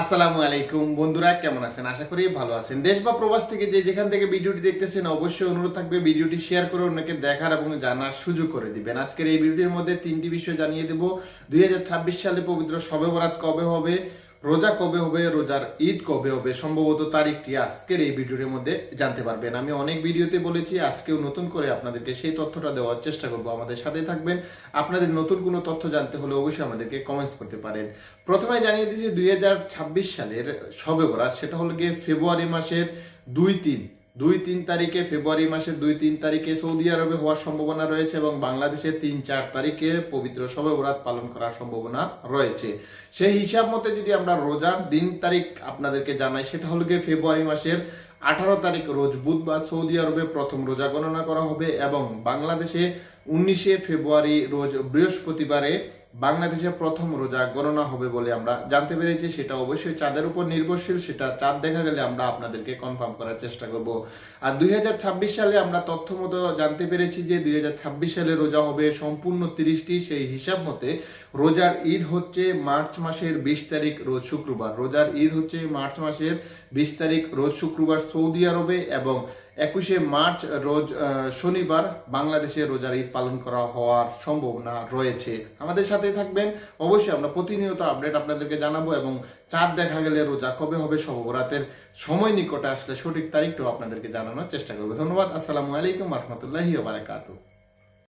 আসসালামু আলাইকুম। বন্ধুরা, কেমন আছেন? আশা করি ভালো আছেন। দেশ বা প্রবাস থেকে যে যেখান থেকে ভিডিওটি দেখতেছেন, অবশ্যই অনুরোধ থাকবে ভিডিওটি শেয়ার করে অন্যকে দেখার এবং জানার সুযোগ করে দিবেন। আজকের এই ভিডিওটির মধ্যে তিনটি বিষয় জানিয়ে দেব। দুই হাজার ছাব্বিশ সালে পবিত্র সবে বরাত কবে হবে? রোজা কবে হবে, রোজার ঈদ কবে হবে, সম্ভবত তারিখটি আজকের এই ভিডিওর মধ্যে জানতে পারবেন। আমি অনেক ভিডিওতে বলেছি, আজকেও নতুন করে আপনাদেরকে সেই তথ্যটা দেওয়ার চেষ্টা করব। আমাদের সাথে থাকবেন। আপনাদের নতুন কোনো তথ্য জানতে হলে অবশ্যই আমাদেরকে কমেন্টস করতে পারেন। প্রথমে জানিয়ে দিচ্ছি, দুই হাজার ছাব্বিশ সালের সবে বরাত, সেটা হলো গিয়ে ফেব্রুয়ারি মাসের দুই তিন। দুই তিন তারিখে ফেব্রুয়ারি মাসের দুই তিন তারিখে সৌদি আরবে হওয়ার সম্ভাবনা রয়েছে এবং বাংলাদেশে তিন চার তারিখে পবিত্র সবে ওরাত পালন করার সম্ভাবনা রয়েছে। সেই হিসাব মতে যদি আমরা রোজার দিন তারিখ আপনাদেরকে জানাই, সেটা হল গিয়ে ফেব্রুয়ারি মাসের আঠারো তারিখ রোজ বুধবার সৌদি আরবে প্রথম রোজা গণনা করা হবে এবং বাংলাদেশে উনিশে ফেব্রুয়ারি রোজ বৃহস্পতিবারে বাংলাদেশে প্রথম রোজা গণনা হবে বলে আমরা জানতে পেরেছি। সেটা অবশ্যই চাঁদের উপর নির্ভরশীল, সেটা চাঁদ দেখা গেলে আমরা আপনাদেরকে কনফার্ম করার চেষ্টা করব। আর দুই হাজার ছাব্বিশ সালে আমরা তথ্য মতো জানতে পেরেছি যে দুই হাজার ছাব্বিশ সালে রোজা হবে সম্পূর্ণ তিরিশটি। সেই হিসাব মতে রোজার ঈদ হচ্ছে মার্চ মাসের বিশ তারিখ রোজ শুক্রবার। রোজার ঈদ হচ্ছে মার্চ মাসের বিশ তারিখ রোজ শুক্রবার সৌদি আরবে এবং একুশে মার্চ রোজ শনিবার বাংলাদেশে রোজার ঈদ পালন করা হওয়ার সম্ভাবনা রয়েছে। আমাদের সাথে থাকবেন। অবশ্যই আমরা প্রতিনিয়ত আপডেট আপনাদেরকে জানাব এবং চাঁদ দেখা গেলে রোজা কবে হবে সবরাতের সময় নিকটে আসলে সঠিক তারিখটাও আপনাদেরকে জানানোর চেষ্টা করব। ধন্যবাদ। আসসালামু আলাইকুম রহমতুল্লাহি